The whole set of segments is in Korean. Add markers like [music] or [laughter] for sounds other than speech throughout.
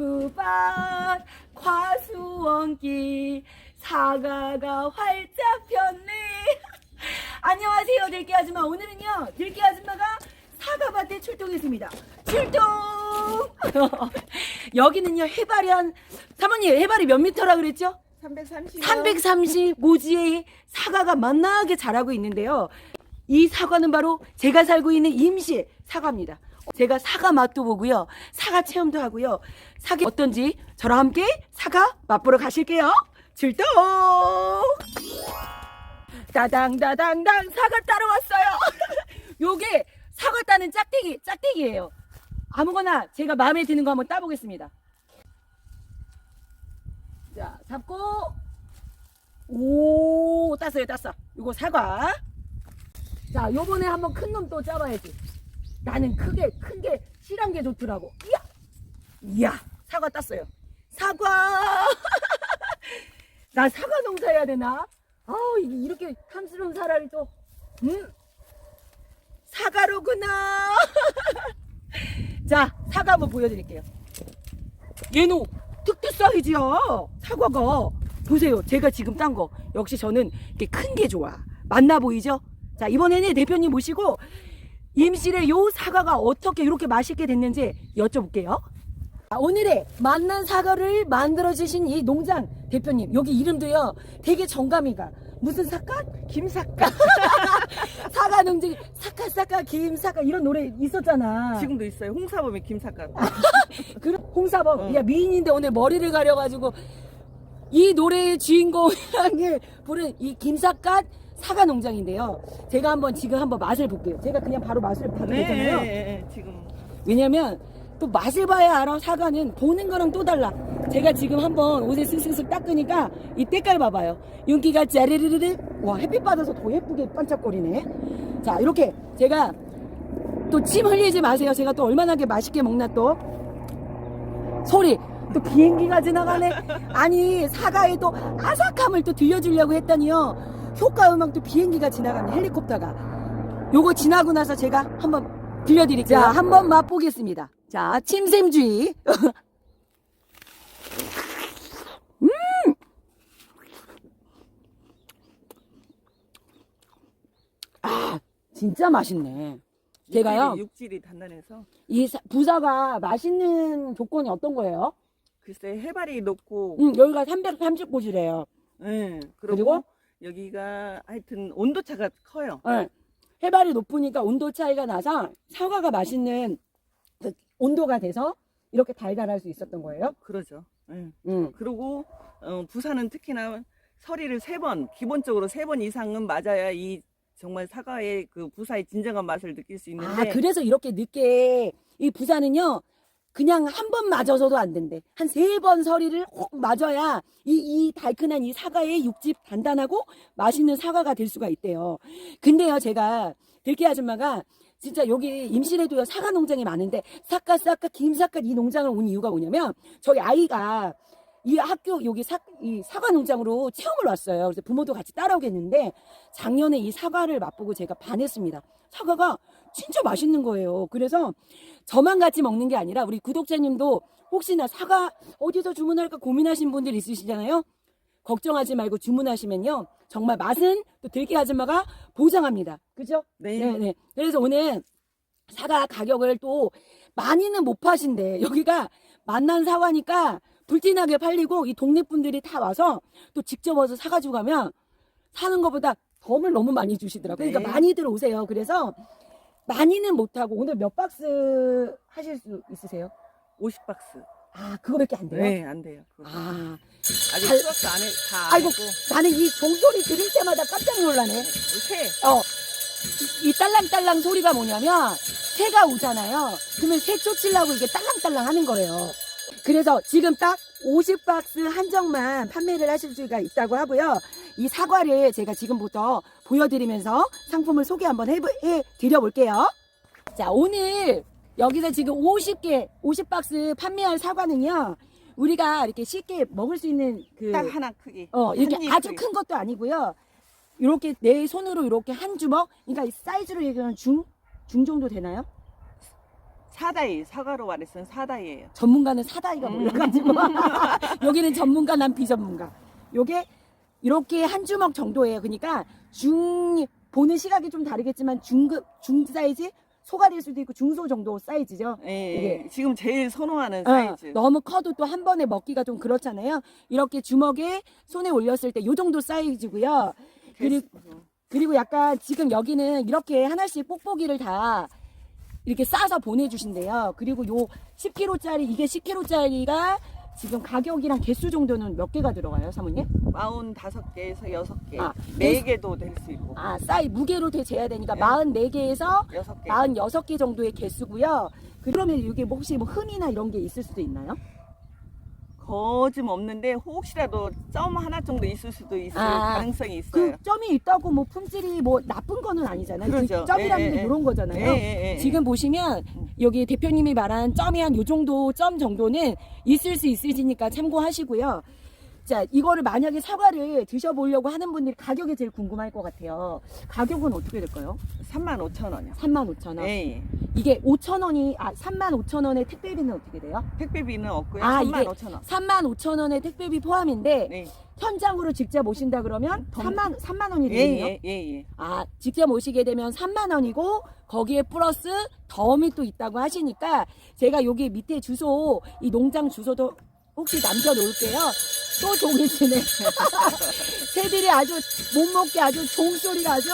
지구밭 과수원길 사과가 활짝 폈네 [laughs] 안녕하세요 들깨 아줌마 오늘은요 들깨 아줌마가 사과밭에 출동했습니다 출동 [laughs] 여기는요 해발이 한 사모님 해발이 몇 미터라 그랬죠? 330. 335지의 사과가 만나게 자라고 있는데요. 이 사과는 바로 제가 살고 있는 임시 사과입니다. 제가 사과 맛도 보고요. 사과 체험도 하고요. 사과 어떤지 저랑 함께 사과 맛보러 가실게요. 출동! 따당따당당 사과 따러 왔어요. [laughs] 요게 사과 따는 짝대기, 짝대기예요. 아무거나 제가 마음에 드는 거 한번 따보겠습니다. 자, 잡고 오, 땄어요, 땄어. 이거 사과. 자, 요번에 한번 큰 놈 또 짜봐야지. 나는 크게, 큰 게, 실한 게 좋더라고. 이야! 이야! 사과 땄어요. 사과! [laughs] 나 사과 농사 해야 되나? 아우, 이렇게 탐스러운 사람이 또, 음? 사과로구나! [laughs] 자, 사과 한번 보여드릴게요. 얘는 특대 사이즈야. 사과가. 보세요. 제가 지금 딴 거. 역시 저는 큰 게 좋아. 맞나 보이죠? 자, 이번에는 대표님 모시고 임실의 요 사과가 어떻게 이렇게 맛있게 됐는지 여쭤볼게요. 자, 오늘의 만난 사과를 만들어주신 이 농장 대표님. 여기 이름도요. 되게 정감이가. 무슨 사과? 김사과. 사과 농장, [laughs] 사과, 사과, 김사과 이런 노래 있었잖아. 지금도 있어요. 홍사범의 김사과. [laughs] 그 홍사범 어. 야 미인인데 오늘 머리를 가려가지고 이 노래의 주인공을 부른 이 김삿갓 사과 농장인데요. 제가 한번 지금 한번 맛을 볼게요. 제가 그냥 바로 맛을 봐도 네, 되잖아요. 네, 네, 지금. 왜냐면 또 맛을 봐야 알아 사과는 보는 거랑 또 달라. 제가 지금 한번 옷에 슥슥슥 닦으니까 이 때깔 봐봐요. 윤기가 짜르르르르 와 햇빛 받아서 더 예쁘게 반짝거리네. 자 이렇게 제가 또 침 흘리지 마세요. 제가 또 얼마나 게 맛있게 먹나 또 소리 또 비행기가 지나가네. 아니 사과에 또 아삭함을 또 들려주려고 했더니요 효과 음악 또 비행기가 지나가네 헬리콥터가. 요거 지나고 나서 제가 한번 들려드릴게요. 자, 한번 맛보겠습니다. 자, 침샘주의. [laughs] 음! 아, 진짜 맛있네. 제가요, 육질이, 육질이 단단해서 이 사- 부사가 맛있는 조건이 어떤 거예요? 글쎄 해발이 높고 음, 여기가 330곳이래요. 예, 그리고? 그리고 여기가 하여튼 온도차가 커요. 네. 해발이 높으니까 온도 차이가 나서 사과가 맛있는 그 온도가 돼서 이렇게 달달할 수 있었던 거예요. 그러죠. 예. 음. 그리고 어, 부산은 특히나 서리를 세 번, 기본적으로 세 번 이상은 맞아야 이 정말 사과의 그 부사의 진정한 맛을 느낄 수 있는데 아, 그래서 이렇게 늦게 이 부산은요. 그냥 한 번 맞아서도 안 된대. 한 세 번 서리를 혹 맞아야 이, 이 달큰한 이 사과의 육즙 단단하고 맛있는 사과가 될 수가 있대요. 근데요, 제가 들깨 아줌마가 진짜 여기 임실에도요 사과 농장이 많은데 사과 사과 김사과 이 농장을 온 이유가 뭐냐면 저희 아이가 이 학교 여기 사, 이 사과 농장으로 체험을 왔어요. 그래서 부모도 같이 따라오겠는데 작년에 이 사과를 맛보고 제가 반했습니다. 사과가 진짜 맛있는 거예요. 그래서 저만 같이 먹는 게 아니라 우리 구독자님도 혹시나 사과 어디서 주문할까 고민하신 분들 있으시잖아요. 걱정하지 말고 주문하시면요. 정말 맛은 또 들깨 아줌마가 보장합니다. 그죠? 네. 네, 네. 그래서 오늘 사과 가격을 또 많이는 못 파신대. 여기가 만난 사과니까 불티나게 팔리고 이 동네 분들이 다 와서 또 직접 와서 사가지고 가면 사는 것보다 덤을 너무 많이 주시더라고요. 네. 그러니까 많이들 오세요. 그래서 많이는 못하고 오늘 몇 박스 하실 수 있으세요? 50박스. 아, 그거밖에 안 돼요? 네, 안 돼요. 그거. 아, 아직 잘- 수확도 안 해, 다안 아이고, 했고. 나는 이 종소리 들을 때마다 깜짝 놀라네. 새. 어, 이, 이 딸랑딸랑 소리가 뭐냐면 새가 오잖아요. 그러면 새 쫓으려고 이게 딸랑딸랑 하는 거예요. 그래서 지금 딱 50박스 한정만 판매를 하실 수가 있다고 하고요. 이 사과를 제가 지금부터 보여드리면서 상품을 소개 한번 해, 해 드려볼게요. 자, 오늘 여기서 지금 50개, 50박스 판매할 사과는요. 우리가 이렇게 쉽게 먹을 수 있는 그 딱 하나 크기. 어, 이렇게 아주 크기. 큰 것도 아니고요. 이렇게 내 손으로 이렇게 한 주먹, 그러니까 이 사이즈로 얘기하면 중, 중 정도 되나요? 사다이 사과로 말했으면 사다이예요. 전문가는 사다이가 음. 몰라가지고 [laughs] 여기는 전문가 난 비전문가 요게 이렇게 한 주먹 정도예요 그러니까 중 보는 시각이 좀 다르겠지만 중급 중 사이즈 소가 될 수도 있고 중소 정도 사이즈죠 예, 이게- 예. 지금 제일 선호하는 어, 사이즈. 너무 커도 또 한 번에 먹기가 좀 그렇잖아요 이렇게 주먹에 손에 올렸을 때 요 정도 사이즈고요 그리고 그리고 약간 지금 여기는 이렇게 하나씩 뽁뽁이를 다 이렇게 싸서 보내주신대요. 그리고 요 10kg짜리, 이게 10kg짜리가 지금 가격이랑 개수 정도는 몇 개가 들어가요, 사모님? 마흔 다섯 개에서 여섯 개, 아, 네 개도 될 수 있고 아, 사이, 무게로 돼 재야 되니까 네. 44개에서 여섯 개. 46개 정도의 개수고요. 그러면 이게 뭐 혹시 뭐 흠이나 이런 게 있을 수도 있나요? 거짐 없는데 혹시라도 점 하나 정도 있을 수도 있을 아, 가능성이 있어요. 그 점이 있다고 뭐 품질이 뭐 나쁜 거는 아니잖아요. 그 그러죠. 점이라는 예, 게 예, 이런 거잖아요. 예, 예, 예. 지금 보시면 음. 여기 대표님이 말한 점이 한 요 정도 점 정도는 있을 수 있으시니까 참고하시고요. 자, 이거를 만약에 사과를 드셔보려고 하는 분들이 가격이 제일 궁금할 것 같아요. 가격은 어떻게 될까요? 3만 5천 원이요. 35,000원. 예, 예. 이게 5,000원이, 아, 35,000원의 택배비는 어떻게 돼요? 택배비는 없고요. 아, 3만 이게 5천 원. 35,000원의 택배비 포함인데, 네. 현장으로 직접 오신다 그러면 더- 3만, 3만 원이 예, 되네요. 예, 예, 예. 아, 직접 오시게 되면 3만 원이고 거기에 플러스 덤이 또 있다고 하시니까 제가 여기 밑에 주소 이 농장 주소도 혹시 남겨놓을게요. 또 종이 치네. [laughs] 새들이 아주 못 먹게 아주 종소리가 아주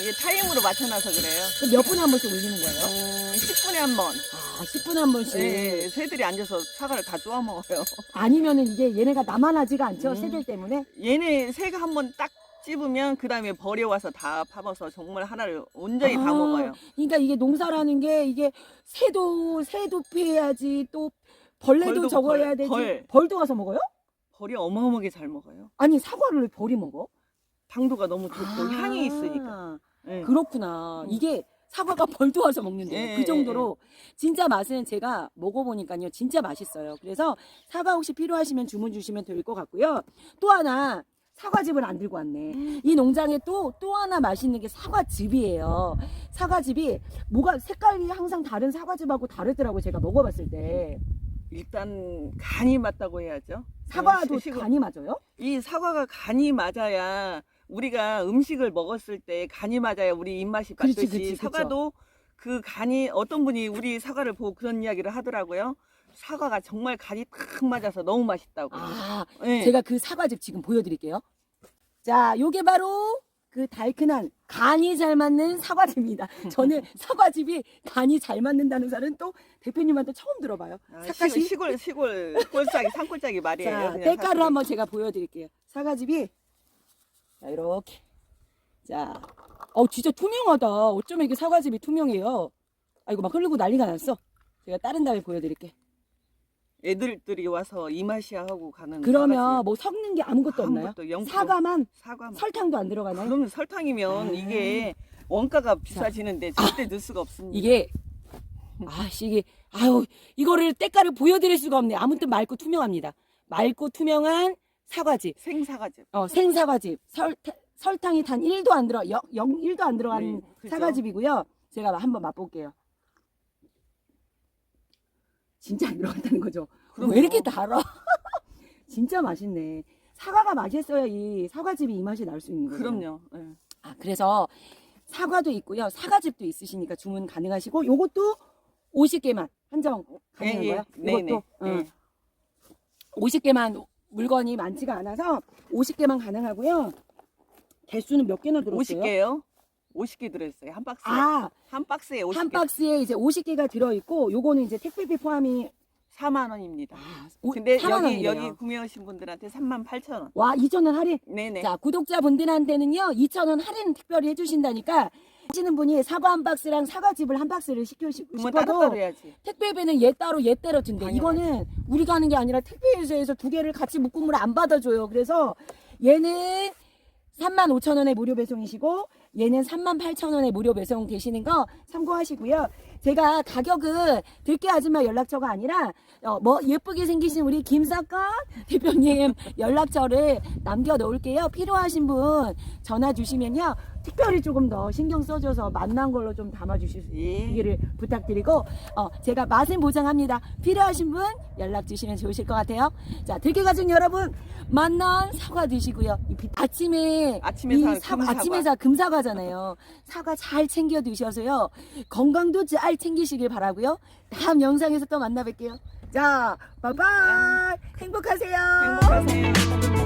이게 타임으로 맞춰놔서 그래요. 몇 분에 한 번씩 울리는 거예요? 음, 10분에 한 번. 아, 10분에 한 번씩. 예, 예. 새들이 앉아서 사과를 다 쪼아 먹어요. [laughs] 아니면은 이게 얘네가 나만 하지가 않죠. 음. 새들 때문에. 얘네 새가 한 번 딱 찝으면 그 다음에 버려와서 다 파먹어서 정말 하나를 온전히 다 아. 먹어요. 그러니까 이게 농사라는 게 이게 새도 새도 피해야지 또 벌레도 벌도 저거 벌, 해야 되지. 벌. 벌도 가서 먹어요? 벌이 어마어마하게 잘 먹어요. 아니 사과를 왜 벌이 먹어? 당도가 너무 좋고 아, 향이 있으니까. 예. 그렇구나. 음. 이게 사과가 [laughs] 벌도 와서 먹는데요. 예, 그 예, 정도로 진짜 맛은 제가 먹어보니까요. 진짜 맛있어요. 그래서 사과 혹시 필요하시면 주문 주시면 될 것 같고요. 또 하나 사과즙을 안 들고 왔네. 음. 이 농장에 또, 또 하나 맛있는 게 사과즙이에요. 사과즙이 뭐가 색깔이 항상 다른 사과즙하고 다르더라고요. 제가 먹어봤을 때. 일단 간이 맞다고 해야죠. 사과도 시- 시고- 간이 맞아요? 이 사과가 간이 맞아야 우리가 음식을 먹었을 때 간이 맞아야 우리 입맛이 그렇지, 맞듯이 그렇지, 그쵸. 사과도 그 간이 어떤 분이 우리 사과를 보고 그런 이야기를 하더라고요. 사과가 정말 간이 딱 맞아서 너무 맛있다고. 아, 예. 제가 그 사과즙 지금 보여드릴게요. 자, 요게 바로 그 달큰한 간이 잘 맞는 사과즙입니다. 저는 사과즙이 간이 잘 맞는다는 말은 또 대표님한테 처음 들어봐요. 아. 시골 시골 꼴짜기 산꼴짜기 말이에요. 자, 사실은. 한번 제가 보여드릴게요. 사과즙이 자 이렇게 자, 어 진짜 투명하다. 어쩌면 이게 사과즙이 투명해요. 아이고 막 흐르고 난리가 났어. 제가 다른 다음에 보여드릴게. 애들들이 와서 이 맛이야 하고 가는. 그러면 사과즙. 뭐 섞는 게 아무것도 없나요? 아무것도 영프로. 사과만 사과만. 설탕도 안 들어가나요? 그러면 설탕이면 아. 이게 원가가 비싸지는데 절대 넣을 수가 없습니다. 이게 아씨 이게 아유 이거를 때깔을 보여드릴 수가 없네. 아무튼 맑고 투명합니다. 맑고 투명한 사과즙, 생사과즙. 어, 생사과즙, 설, 설탕이 단 1도 안 들어, 0, 1도 안 들어간 네, 그죠. 사과즙이고요. 제가 한번 맛볼게요. 진짜 안 들어간다는 거죠. 그럼요. 왜 이렇게 달아? [laughs] 진짜 맛있네. 사과가 맛있어야 이 사과즙이 이 맛이 날 수 있는 거예요. 그럼요. 예. 아, 그래서 사과도 있고요. 사과즙도 있으시니까 주문 가능하시고 요것도 50개만 한정 가능한 예, 예. 거예요. 네 네. 이것도 응. 예. 50개만 물건이 많지가 않아서 50개만 가능하고요. 개수는 몇 개나 들었어요? 50개요? 50개 들어있어요. 한 박스에. 아, 한 박스에 50개. 한 박스에 이제 50개가 들어 있고 요거는 이제 택배비 포함이 4만 원입니다. 아, 오- 근데 4만 여기 원이래요. 여기 구매하신 분들한테 3만 8천 원. 와, 2,000원 할인. 네네. 자, 구독자 분들한테는요, 2,000원 할인 특별히 해주신다니까, 하시는 분이 사과 한 박스랑 사과즙을 한 박스를 시켜, 해야지. 택배비는 얘 따로 얘 따로. 당연하지. 이거는 우리가 하는 게 아니라 택배회사에서 두 개를 같이 묶음을 안 받아줘요. 그래서 얘는 35,000원에 무료 배송이시고, 얘는 38,000원에 무료 배송 되시는 거 참고하시고요. 제가 가격은 들깨 아줌마 연락처가 아니라 어, 뭐 예쁘게 생기신 우리 김사건 대표님 연락처를 남겨 놓을게요. 필요하신 분 전화 주시면요. 특별히 조금 더 신경 써줘서 만난 걸로 좀 담아주실 수 예. 있기를 부탁드리고 어, 제가 맛은 보장합니다. 필요하신 분 연락 주시면 좋으실 것 같아요. 자, 들깨 가족 여러분 만난 사과 드시고요. 아침에 아침에 이 사- 사과. 아침에 사 금사과잖아요. 사과 잘 챙겨 드셔서요. 건강도 잘 챙기시길 바라고요. 다음 영상에서 또 만나 뵐게요. 자, 바이바이. 행복하세요. 행복하세요.